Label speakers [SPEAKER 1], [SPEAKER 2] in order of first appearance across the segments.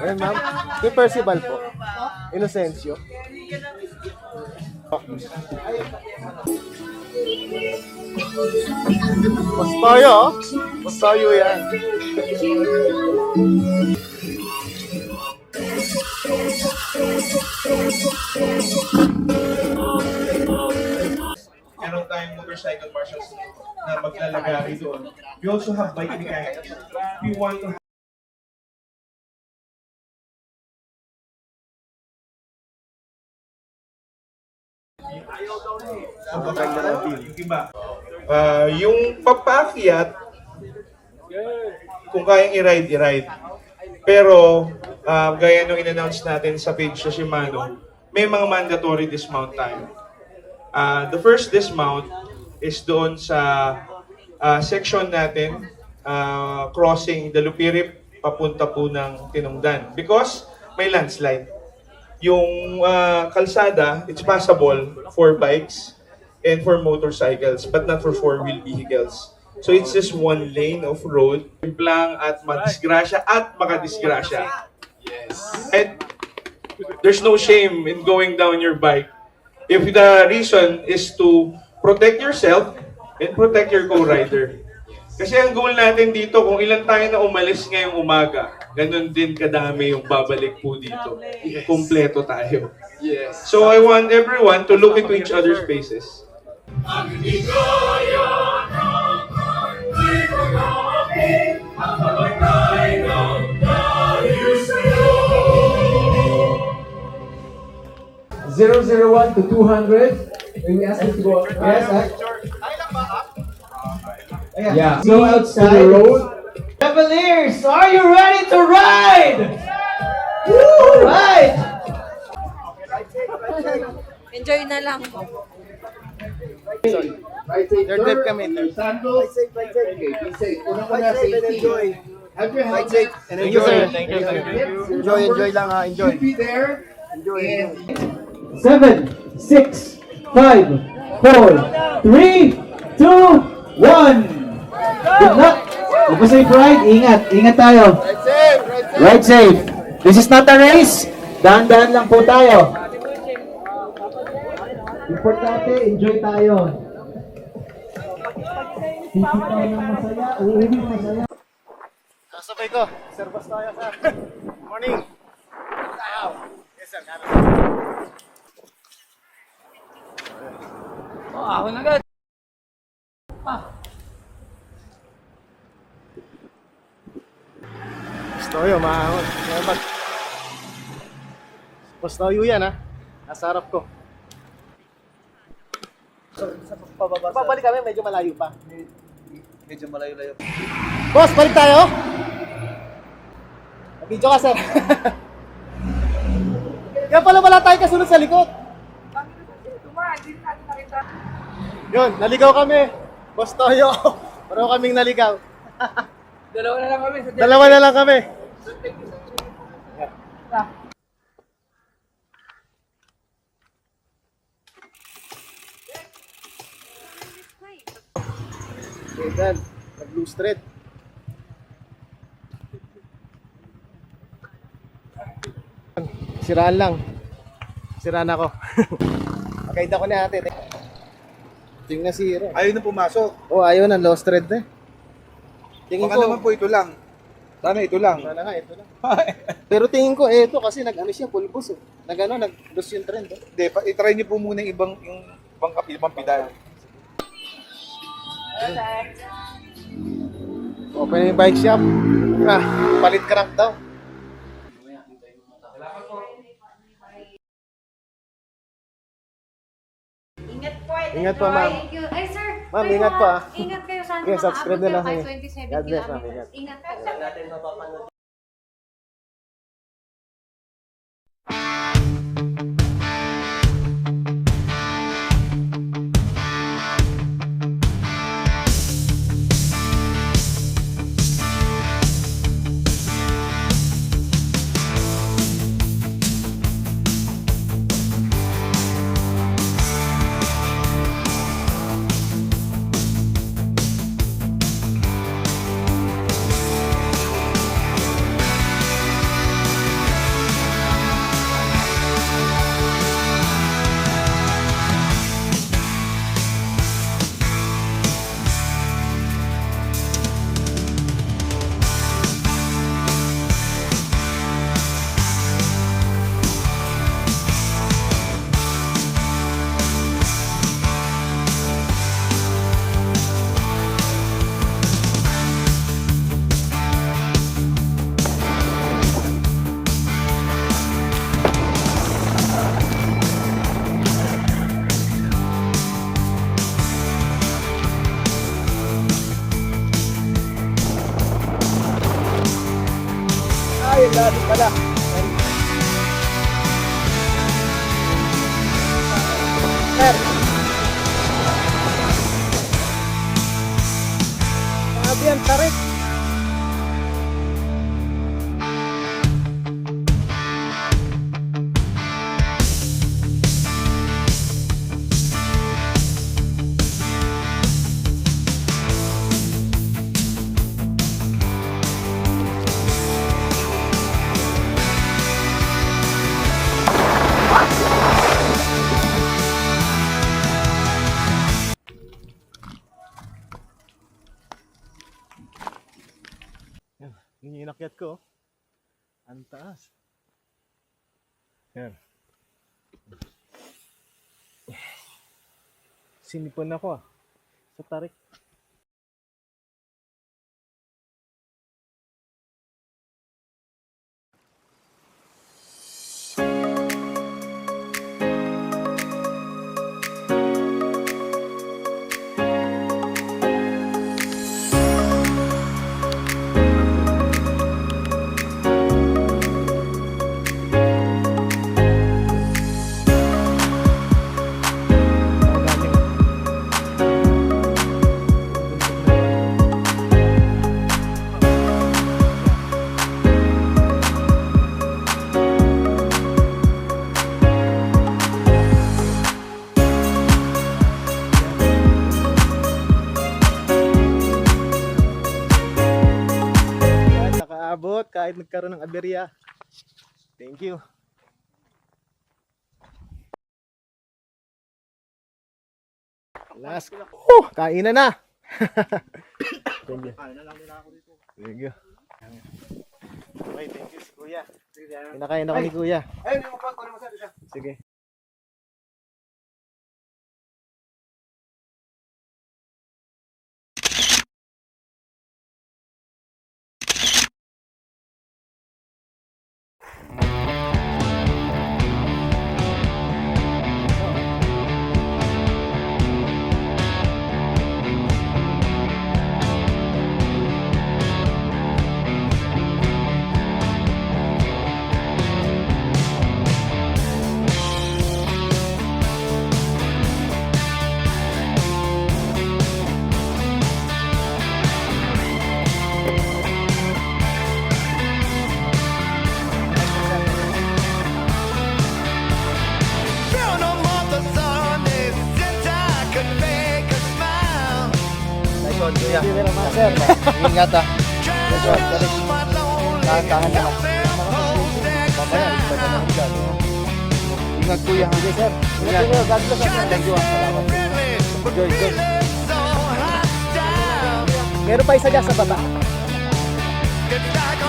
[SPEAKER 1] Ayan, ma'am. Si Percival po. Inocencio. Mas tayo, oh. Mas tayo yan.
[SPEAKER 2] meron tayong motorcycle marshals na maglalagay doon. We also have bike mechanics. We want to
[SPEAKER 1] Team.
[SPEAKER 2] yung papakyat, kung kayang i-ride, i-ride. Pero, ah, gaya nung in-announce natin sa page sa Shimano, may mga mandatory dismount tayo. Ah, the first dismount is doon sa ah, section natin, ah, crossing the Lupirip, papunta po ng Tinongdan. Because may landslide. Yung ah, kalsada, it's passable for bikes and for motorcycles, but not for four-wheel vehicles. So it's just one lane of road, lang at madisgrasya at makadisgrasya. Yes. And there's no shame in going down your bike if the reason is to protect yourself and protect your co-rider. Kasi ang goal natin dito, kung ilan tayo na umalis ngayong umaga, ganun din kadami yung babalik po dito. Kompleto tayo.
[SPEAKER 3] Yes.
[SPEAKER 2] So I want everyone to look into each other's faces.
[SPEAKER 3] Zero zero one to two hundred. When we ask you to go, yes, ah. Yeah. Go outside the road. Cavaliers, are you ready to ride? Woo! Right.
[SPEAKER 4] Enjoy na lang.
[SPEAKER 3] Right, take
[SPEAKER 1] Third wave kami, third.
[SPEAKER 3] Sandals. Okay, be safe. Una ko na safety. Have your helmet.
[SPEAKER 1] Thank you, sir. Thank you, thank you. Enjoy, enjoy lang ha. Enjoy.
[SPEAKER 3] Should be there.
[SPEAKER 1] Enjoy.
[SPEAKER 3] And
[SPEAKER 5] seven, six, five, four, three, two, one. Good luck. Have a safe ride. Ingat. Ingat tayo.
[SPEAKER 1] Ride safe! Ride safe!
[SPEAKER 5] Ride safe. This is not a race. Dahan-dahan lang po tayo. Importante, enjoy tayo. Sisi tayo ng masaya, uuwi masaya.
[SPEAKER 1] Kasabay ko. Sir Bastoya, sir. Morning. Yes, sir. Bastoyo, maangon. Salamat. Bastoyo yan, ha? Nasa harap ko. Pabalik kami, medyo malayo pa.
[SPEAKER 6] Medyo malayo-layo.
[SPEAKER 1] Boss, balik tayo? Video ka, sir. Kaya pala wala tayo kasunod sa likod. Yun, naligaw kami. Boss Toyo. Pareho kaming naligaw.
[SPEAKER 6] Dalawa na lang kami sa
[SPEAKER 1] Dalawa na lang kami. Okay, Dan. Nag-blue thread. Siraan lang. Siraan ako. Pakaid ako ni ate. Tingnan na si Hero.
[SPEAKER 6] Ayaw na pumasok.
[SPEAKER 1] Oh, ayaw na. Lost thread na. eh. Tingin
[SPEAKER 6] Baka
[SPEAKER 1] ko.
[SPEAKER 6] naman po ito lang. Sana ito lang.
[SPEAKER 1] Sana nga, ito lang. Pero tingin ko, eh, ito kasi nag-ano siya, pulbos eh. Nag-ano, nag-lose yung trend. Eh.
[SPEAKER 6] Hindi, pa, itry niyo po muna yung ibang, yung ibang kapil, ibang pedal.
[SPEAKER 1] Open na yung bike shop. Ah, palit crank daw.
[SPEAKER 4] Ingat po.
[SPEAKER 1] Ingat po, ma'am.
[SPEAKER 4] Thank you. Ay, sir.
[SPEAKER 1] Ma'am,
[SPEAKER 4] kayo
[SPEAKER 1] ingat po, ah.
[SPEAKER 4] Ingat kayo. Sana
[SPEAKER 1] Okay, subscribe na lang
[SPEAKER 4] makaabot
[SPEAKER 1] kayo.
[SPEAKER 4] kahit 27
[SPEAKER 1] God bless, ma'am.
[SPEAKER 4] kilometers. Ingat po.
[SPEAKER 1] Ay, dati pala. Sir. Grabe ang tarik. Ang taas. Yan. Sinipon ako ah. Sa tarik. Kahit nagkaroon ng aberya. Thank you. Last. Oh, kainan na. thank you. Thank you. Okay, thank you si Kuya. Kinakain ako ni Kuya.
[SPEAKER 6] Ayun, yung ko naman sa.
[SPEAKER 1] Sige. Ingat ah. Nice one, balik. Tahan-tahan naman. Mamaya, iba na lang dyan. Ingat Kuya. Sige, sir. Ingat. God bless. Thank you ah. Salamat. Enjoy, enjoy. Meron pa isa dyan sa baba.
[SPEAKER 7] It's like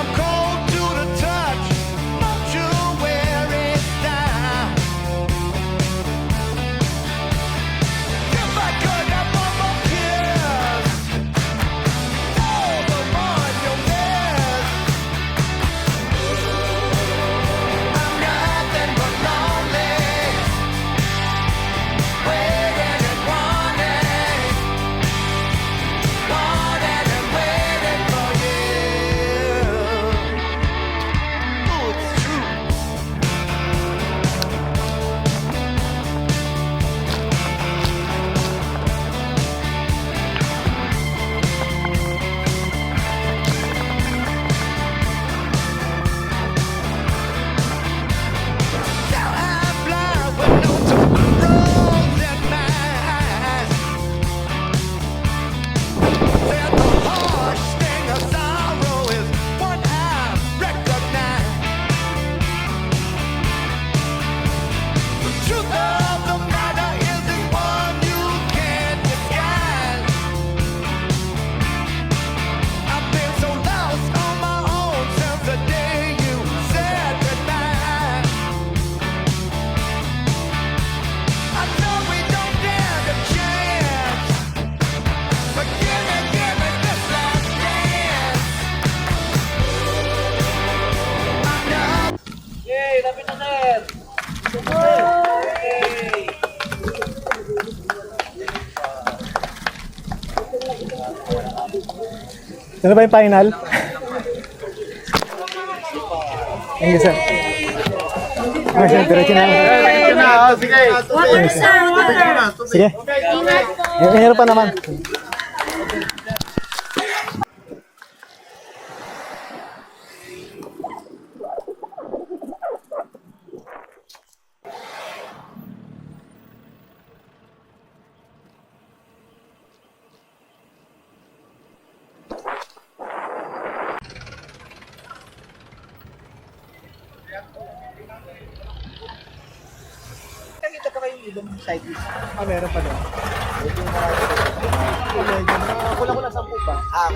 [SPEAKER 1] Ano ba yung final? Thank you, sir. Ah, sir, diretso na. Sige.
[SPEAKER 4] Water, sir. Water.
[SPEAKER 1] Sige.
[SPEAKER 4] Ingat po.
[SPEAKER 1] Meron pa naman.
[SPEAKER 6] Pa ibang side view.
[SPEAKER 1] Ah, meron pa doon. Kulang ko na 10 pa.
[SPEAKER 6] Ah,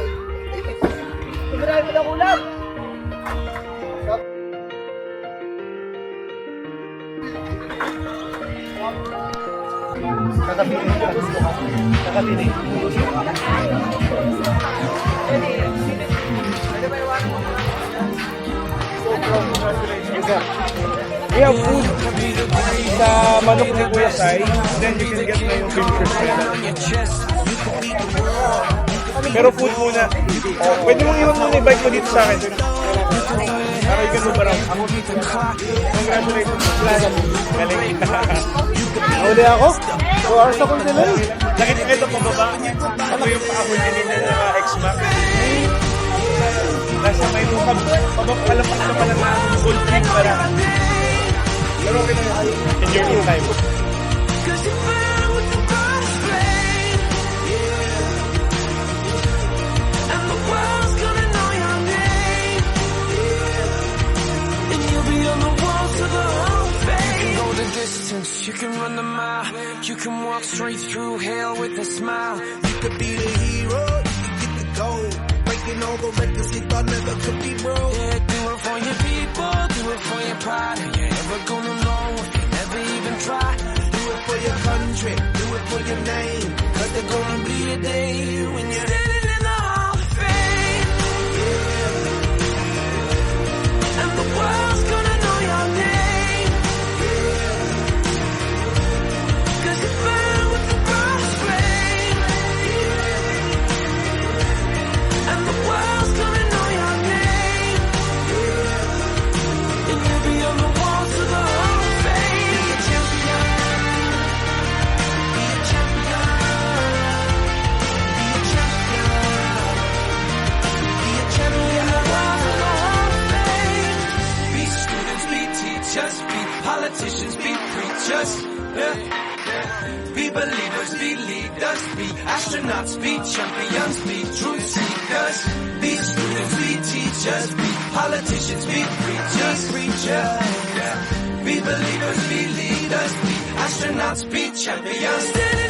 [SPEAKER 6] okay. Tignan mo lang ulam.
[SPEAKER 1] Kakapitin ko. Kakapitin.
[SPEAKER 2] We have food sa manok ni Kuya Sai. Then you can get na yung finisher spread. Pero food muna. Oh, pwede mong iwan muna i-bike mo dito sa akin. Para can move around. Congratulations. Galing.
[SPEAKER 1] Huli ako? 2 hours akong delay.
[SPEAKER 2] Nakita ko ito pababa. Ako yung paabol din nila na X-Max. Nasa may lukab. Pababa palapas na pala na full trip para. Pero okay na yun. In your own time.
[SPEAKER 8] Cause you burn with the cross flame. And the world's gonna know your name. And you'll be on the walls of the whole fame. You can go the distance, you can run the mile. You can walk straight through hell with a smile. You could be the hero, you could get the gold. Breaking all the records they thought never could be broke. For your people, do it for your pride. Are you ever gonna know if you never even try? Do it for your country, do it for your name. Cause there's gonna be a day when you're standing politicians, be preachers. Be believers, be leaders, be astronauts, be champions, be truth seekers. Be students, be teachers, be politicians, be preachers, preachers. Be believers, be leaders, be astronauts, be champions.